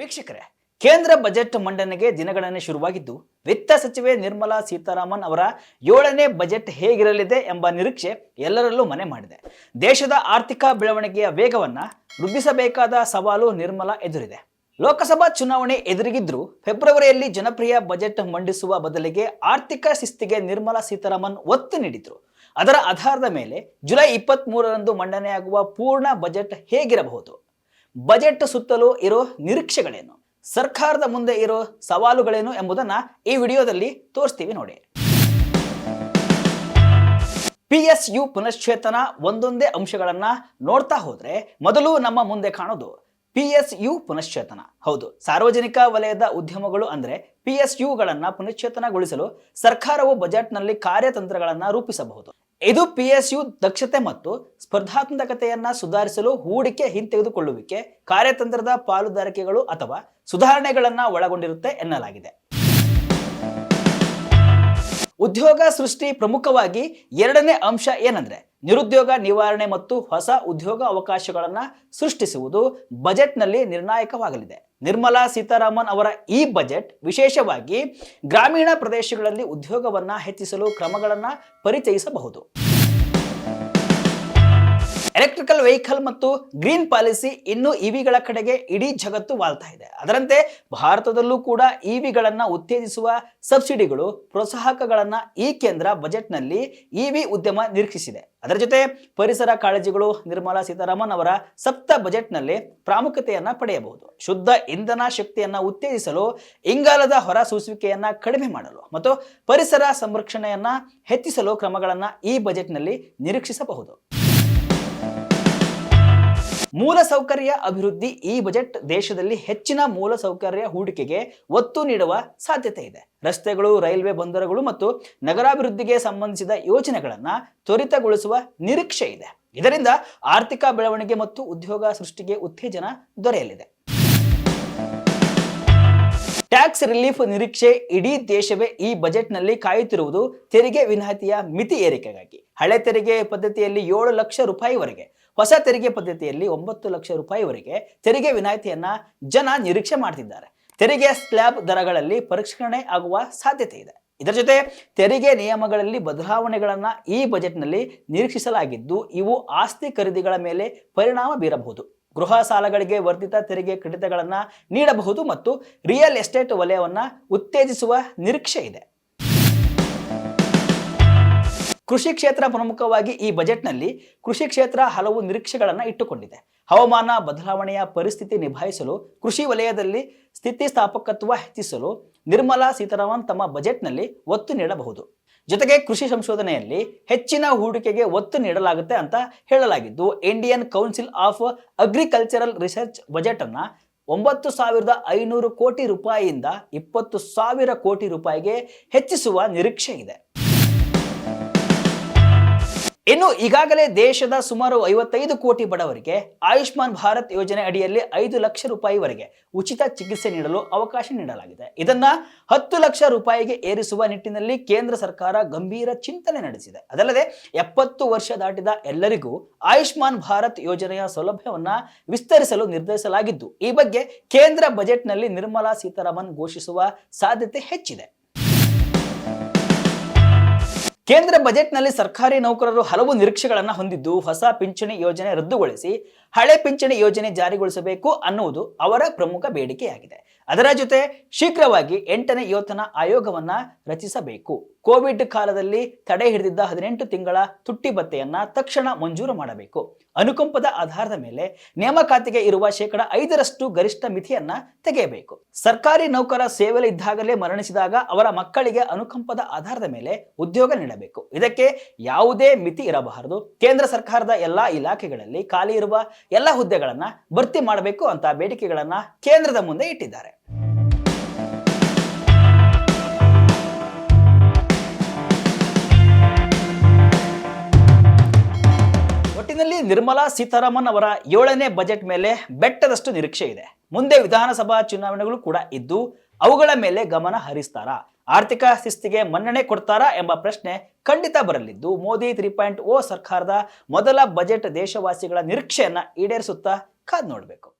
ವೀಕ್ಷಕರೇ, ಕೇಂದ್ರ ಬಜೆಟ್ ಮಂಡನೆಗೆ ದಿನಗಣನೆ ಶುರುವಾಗಿದ್ದು, ವಿತ್ತ ಸಚಿವೆ ನಿರ್ಮಲಾ ಸೀತಾರಾಮನ್ ಅವರ ಏಳನೇ ಬಜೆಟ್ ಹೇಗಿರಲಿದೆ ಎಂಬ ನಿರೀಕ್ಷೆ ಎಲ್ಲರಲ್ಲೂ ಮನೆ ಮಾಡಿದೆ. ದೇಶದ ಆರ್ಥಿಕ ಬೆಳವಣಿಗೆಯ ವೇಗವನ್ನ ವೃದ್ಧಿಸಬೇಕಾದ ಸವಾಲು ನಿರ್ಮಲಾ ಎದುರಿದೆ. ಲೋಕಸಭಾ ಚುನಾವಣೆ ಎದುರಿಗಿದ್ರೂ ಫೆಬ್ರವರಿಯಲ್ಲಿ ಜನಪ್ರಿಯ ಬಜೆಟ್ ಮಂಡಿಸುವ ಬದಲಿಗೆ ಆರ್ಥಿಕ ಶಿಸ್ತಿಗೆ ನಿರ್ಮಲಾ ಸೀತಾರಾಮನ್ ಒತ್ತು ನೀಡಿದ್ರು. ಅದರ ಆಧಾರದ ಮೇಲೆ ಜುಲೈ ಇಪ್ಪತ್ತ್ ಮೂರರಂದು ಮಂಡನೆಯಾಗುವ ಪೂರ್ಣ ಬಜೆಟ್ ಹೇಗಿರಬಹುದು? ಬಜೆಟ್ ಸುತ್ತಲೂ ಇರೋ ನಿರೀಕ್ಷೆಗಳೇನು? ಸರ್ಕಾರದ ಮುಂದೆ ಇರೋ ಸವಾಲುಗಳೇನು ಎಂಬುದನ್ನ ಈ ವಿಡಿಯೋದಲ್ಲಿ ತೋರಿಸ್ತೀವಿ ನೋಡಿ. ಪಿ ಎಸ್ ಯು ಪುನಶ್ಚೇತನ ಒಂದೊಂದೇ ಅಂಶಗಳನ್ನ ನೋಡ್ತಾ ಹೋದ್ರೆ ಮೊದಲು ನಮ್ಮ ಮುಂದೆ ಕಾಣೋದು ಪಿ ಎಸ್ ಯು ಪುನಶ್ಚೇತನ. ಹೌದು, ಸಾರ್ವಜನಿಕ ವಲಯದ ಉದ್ಯಮಗಳು ಅಂದ್ರೆ ಪಿ ಎಸ್ ಯುಗಳನ್ನ ಪುನಶ್ಚೇತನಗೊಳಿಸಲು ಸರ್ಕಾರವು ಬಜೆಟ್ನಲ್ಲಿ ಕಾರ್ಯತಂತ್ರಗಳನ್ನ ರೂಪಿಸಬಹುದು. ಇದು ಪಿ ಎಸ್ ಯು ದಕ್ಷತೆ ಮತ್ತು ಸ್ಪರ್ಧಾತ್ಮಕತೆಯನ್ನ ಸುಧಾರಿಸಲು ಹೂಡಿಕೆ ಹಿಂತೆಗೆದುಕೊಳ್ಳುವಿಕೆ, ಕಾರ್ಯತಂತ್ರದ ಪಾಲುದಾರಿಕೆಗಳು ಅಥವಾ ಸುಧಾರಣೆಗಳನ್ನ ಒಳಗೊಂಡಿರುತ್ತೆ ಎನ್ನಲಾಗಿದೆ. ಉದ್ಯೋಗ ಸೃಷ್ಟಿ ಪ್ರಮುಖವಾಗಿ ಎರಡನೇ ಅಂಶ ಏನಂದ್ರೆ ನಿರುದ್ಯೋಗ ನಿವಾರಣೆ ಮತ್ತು ಹೊಸ ಉದ್ಯೋಗ ಅವಕಾಶಗಳನ್ನ ಸೃಷ್ಟಿಸುವುದು ಬಜೆಟ್ನಲ್ಲಿ ನಿರ್ಣಾಯಕವಾಗಲಿದೆ. ನಿರ್ಮಲಾ ಸೀತಾರಾಮನ್ ಅವರ ಈ ಬಜೆಟ್ ವಿಶೇಷವಾಗಿ ಗ್ರಾಮೀಣ ಪ್ರದೇಶಗಳಲ್ಲಿ ಉದ್ಯೋಗವನ್ನ ಹೆಚ್ಚಿಸಲು ಕ್ರಮಗಳನ್ನು ಪರಿಚಯಿಸಬಹುದು. ಎಲೆಕ್ಟ್ರಿಕಲ್ ವೆಹಿಕಲ್ ಮತ್ತು ಗ್ರೀನ್ ಪಾಲಿಸಿ ಇನ್ನು ಇವಿಗಳ ಕಡೆಗೆ ಇಡೀ ಜಗತ್ತು ವಾಲ್ತಾ ಇದೆ. ಅದರಂತೆ ಭಾರತದಲ್ಲೂ ಕೂಡ ಇವಿಗಳನ್ನು ಉತ್ತೇಜಿಸುವ ಸಬ್ಸಿಡಿಗಳು, ಪ್ರೋತ್ಸಾಹಕಗಳನ್ನು ಈ ಕೇಂದ್ರ ಬಜೆಟ್ನಲ್ಲಿ ಇವಿ ಉದ್ಯಮ ನಿರೀಕ್ಷಿಸಿದೆ. ಅದರ ಜೊತೆ ಪರಿಸರ ಕಾಳಜಿಗಳು ನಿರ್ಮಲಾ ಸೀತಾರಾಮನ್ ಅವರ ಸಪ್ತ ಬಜೆಟ್ನಲ್ಲಿ ಪ್ರಾಮುಖ್ಯತೆಯನ್ನು ಪಡೆಯಬಹುದು. ಶುದ್ಧ ಇಂಧನ ಶಕ್ತಿಯನ್ನ ಉತ್ತೇಜಿಸಲು, ಇಂಗಾಲದ ಹೊರಸೂಸುವಿಕೆಯನ್ನು ಕಡಿಮೆ ಮಾಡಲು ಮತ್ತು ಪರಿಸರ ಸಂರಕ್ಷಣೆಯನ್ನು ಹೆಚ್ಚಿಸಲು ಕ್ರಮಗಳನ್ನು ಈ ಬಜೆಟ್ನಲ್ಲಿ ನಿರೀಕ್ಷಿಸಬಹುದು. ಮೂಲ ಸೌಕರ್ಯ ಅಭಿವೃದ್ಧಿ ಈ ಬಜೆಟ್ ದೇಶದಲ್ಲಿ ಹೆಚ್ಚಿನ ಮೂಲ ಸೌಕರ್ಯ ಹೂಡಿಕೆಗೆ ಒತ್ತು ನೀಡುವ ಸಾಧ್ಯತೆ ಇದೆ. ರಸ್ತೆಗಳು, ರೈಲ್ವೆ ಬಂದರುಗಳು ಮತ್ತು ನಗರಾಭಿವೃದ್ಧಿಗೆ ಸಂಬಂಧಿಸಿದ ಯೋಜನೆಗಳನ್ನು ತ್ವರಿತಗೊಳಿಸುವ ನಿರೀಕ್ಷೆ ಇದೆ. ಇದರಿಂದ ಆರ್ಥಿಕ ಬೆಳವಣಿಗೆ ಮತ್ತು ಉದ್ಯೋಗ ಸೃಷ್ಟಿಗೆ ಉತ್ತೇಜನ ದೊರೆಯಲಿದೆ. ಟ್ಯಾಕ್ಸ್ ರಿಲೀಫ್ ನಿರೀಕ್ಷೆ ಇಡೀ ದೇಶವೇ ಈ ಬಜೆಟ್ನಲ್ಲಿ ಕಾಯುತ್ತಿರುವುದು ತೆರಿಗೆ ವಿನಾಯಿತಿಯ ಮಿತಿ ಏರಿಕೆಗಾಗಿ. ಹಳೆ ತೆರಿಗೆ ಪದ್ಧತಿಯಲ್ಲಿ ಏಳು ಲಕ್ಷ ರೂಪಾಯಿವರೆಗೆ ಹೊಸ ತೆರಿಗೆ ಪದ್ಧತಿಯಲ್ಲಿ ಒಂಬತ್ತು ಲಕ್ಷ ರೂಪಾಯಿವರೆಗೆ ತೆರಿಗೆ ವಿನಾಯಿತಿಯನ್ನ ಜನ ನಿರೀಕ್ಷೆ ಮಾಡ್ತಿದ್ದಾರೆ. ತೆರಿಗೆ ಸ್ಲ್ಯಾಬ್ ದರಗಳಲ್ಲಿ ಪರಿಷ್ಕರಣೆ ಆಗುವ ಸಾಧ್ಯತೆ ಇದೆ. ಇದರ ಜೊತೆ ತೆರಿಗೆ ನಿಯಮಗಳಲ್ಲಿ ಬದಲಾವಣೆಗಳನ್ನ ಈ ಬಜೆಟ್ನಲ್ಲಿ ನಿರೀಕ್ಷಿಸಲಾಗಿದ್ದು, ಇವು ಆಸ್ತಿ ಖರೀದಿಗಳ ಮೇಲೆ ಪರಿಣಾಮ ಬೀರಬಹುದು. ಗೃಹ ಸಾಲಗಳಿಗೆ ವರ್ಧಿತ ತೆರಿಗೆ ಕಡಿತಗಳನ್ನು ನೀಡಬಹುದು ಮತ್ತು ರಿಯಲ್ ಎಸ್ಟೇಟ್ ವಲಯವನ್ನ ಉತ್ತೇಜಿಸುವ ನಿರೀಕ್ಷೆ ಇದೆ. ಕೃಷಿ ಕ್ಷೇತ್ರ ಪ್ರಮುಖವಾಗಿ ಈ ಬಜೆಟ್ನಲ್ಲಿ ಕೃಷಿ ಕ್ಷೇತ್ರ ಹಲವು ನಿರೀಕ್ಷೆಗಳನ್ನು ಇಟ್ಟುಕೊಂಡಿದೆ. ಹವಾಮಾನ ಬದಲಾವಣೆಯ ಪರಿಸ್ಥಿತಿ ನಿಭಾಯಿಸಲು, ಕೃಷಿ ವಲಯದಲ್ಲಿ ಸ್ಥಿತಿಸ್ಥಾಪಕತ್ವ ಹೆಚ್ಚಿಸಲು ನಿರ್ಮಲಾ ಸೀತಾರಾಮನ್ ತಮ್ಮ ಬಜೆಟ್ನಲ್ಲಿ ಒತ್ತು ನೀಡಬಹುದು. ಜೊತೆಗೆ ಕೃಷಿ ಸಂಶೋಧನೆಯಲ್ಲಿ ಹೆಚ್ಚಿನ ಹೂಡಿಕೆಗೆ ಒತ್ತು ನೀಡಲಾಗುತ್ತೆ ಅಂತ ಹೇಳಲಾಗಿದ್ದು Indian council of agricultural research budget ಅನ್ನ ಒಂಬತ್ತು ಸಾವಿರದ ಐನೂರು ಕೋಟಿ ರೂಪಾಯಿಯಿಂದ ಇಪ್ಪತ್ತು ಸಾವಿರ ಕೋಟಿ ರೂಪಾಯಿಗೆ ಹೆಚ್ಚಿಸುವ ನಿರೀಕ್ಷೆ ಇದೆ. ಇನ್ನು ಈಗಾಗಲೇ ದೇಶದ ಸುಮಾರು ಐವತ್ತೈದು ಕೋಟಿ ಬಡವರಿಗೆ ಆಯುಷ್ಮಾನ್ ಭಾರತ್ ಯೋಜನೆ ಅಡಿಯಲ್ಲಿ ಐದು ಲಕ್ಷ ರೂಪಾಯಿವರೆಗೆ ಉಚಿತ ಚಿಕಿತ್ಸೆ ನೀಡಲು ಅವಕಾಶ ನೀಡಲಾಗಿದೆ. ಇದನ್ನ ಹತ್ತು ಲಕ್ಷ ರೂಪಾಯಿಗೆ ಏರಿಸುವ ನಿಟ್ಟಿನಲ್ಲಿ ಕೇಂದ್ರ ಸರ್ಕಾರ ಗಂಭೀರ ಚಿಂತನೆ ನಡೆಸಿದೆ. ಅದಲ್ಲದೆ ಎಪ್ಪತ್ತು ವರ್ಷ ದಾಟಿದ ಎಲ್ಲರಿಗೂ ಆಯುಷ್ಮಾನ್ ಭಾರತ್ ಯೋಜನೆಯ ಸೌಲಭ್ಯವನ್ನ ವಿಸ್ತರಿಸಲು ನಿರ್ಧರಿಸಲಾಗಿದ್ದು, ಈ ಬಗ್ಗೆ ಕೇಂದ್ರ ಬಜೆಟ್ನಲ್ಲಿ ನಿರ್ಮಲಾ ಸೀತಾರಾಮನ್ ಘೋಷಿಸುವ ಸಾಧ್ಯತೆ ಹೆಚ್ಚಿದೆ. ಕೇಂದ್ರ ಬಜೆಟ್ನಲ್ಲಿ ಸರ್ಕಾರಿ ನೌಕರರು ಹಲವು ನಿರೀಕ್ಷೆಗಳನ್ನು ಹೊಂದಿದ್ದು ಹೊಸ ಪಿಂಚಣಿ ಯೋಜನೆ ರದ್ದುಗೊಳಿಸಿ ಹಳೆ ಪಿಂಚಣಿ ಯೋಜನೆ ಜಾರಿಗೊಳಿಸಬೇಕು ಅನ್ನುವುದು ಅವರ ಪ್ರಮುಖ ಬೇಡಿಕೆಯಾಗಿದೆ. ಅದರ ಜೊತೆ ಶೀಘ್ರವಾಗಿ ಎಂಟನೇ ಯೋತನ ಆಯೋಗವನ್ನ ರಚಿಸಬೇಕು. ಕೋವಿಡ್ ಕಾಲದಲ್ಲಿ ತಡೆ ಹಿಡಿದಿದ್ದ ಹದಿನೆಂಟು ತಿಂಗಳ ತುಟ್ಟಿ ಭತ್ತೆಯನ್ನ ತಕ್ಷಣ ಮಂಜೂರು ಮಾಡಬೇಕು. ಅನುಕಂಪದ ಆಧಾರದ ಮೇಲೆ ನೇಮಕಾತಿಗೆ ಇರುವ ಶೇಕಡ ಐದರಷ್ಟು ಗರಿಷ್ಠ ಮಿತಿಯನ್ನ ತೆಗೆಯಬೇಕು. ಸರ್ಕಾರಿ ನೌಕರ ಸೇವೆಯಲ್ಲಿ ಇದ್ದಾಗಲೇ ಮರಣಿಸಿದಾಗ ಅವರ ಮಕ್ಕಳಿಗೆ ಅನುಕಂಪದ ಆಧಾರದ ಮೇಲೆ ಉದ್ಯೋಗ ನೀಡಬೇಕು. ಇದಕ್ಕೆ ಯಾವುದೇ ಮಿತಿ ಇರಬಾರದು. ಕೇಂದ್ರ ಸರ್ಕಾರದ ಎಲ್ಲಾ ಇಲಾಖೆಗಳಲ್ಲಿ ಖಾಲಿ ಇರುವ ಎಲ್ಲ ಹುದ್ದೆಗಳನ್ನ ಭರ್ತಿ ಮಾಡಬೇಕು ಅಂತ ಬೇಡಿಕೆಗಳನ್ನ ಕೇಂದ್ರದ ಮುಂದೆ ಇಟ್ಟಿದ್ದಾರೆ. ಒಟ್ಟಿನಲ್ಲಿ ನಿರ್ಮಲಾ ಸೀತಾರಾಮನ್ ಅವರ ಏಳನೇ ಬಜೆಟ್ ಮೇಲೆ ಬೆಟ್ಟದಷ್ಟು ನಿರೀಕ್ಷೆ ಇದೆ. ಮುಂದೆ ವಿಧಾನಸಭಾ ಚುನಾವಣೆಗಳು ಕೂಡ ಇದ್ದು ಅವುಗಳ ಮೇಲೆ ಗಮನ ಹರಿಸ್ತಾರಾ? ಆರ್ಥಿಕ ಶಿಸ್ತಿಗೆ ಮನ್ನಣೆ ಕೊಡ್ತಾರಾ ಎಂಬ ಪ್ರಶ್ನೆ ಖಂಡಿತ ಬರಲಿದ್ದು ಮೋದಿ ತ್ರೀ ಪಾಯಿಂಟ್ ಓ ಸರ್ಕಾರದ ಮೊದಲ ಬಜೆಟ್ ದೇಶವಾಸಿಗಳ ನಿರೀಕ್ಷೆಯನ್ನ ಈಡೇರಿಸುತ್ತಾ ಕಾದ್ ನೋಡಬೇಕು.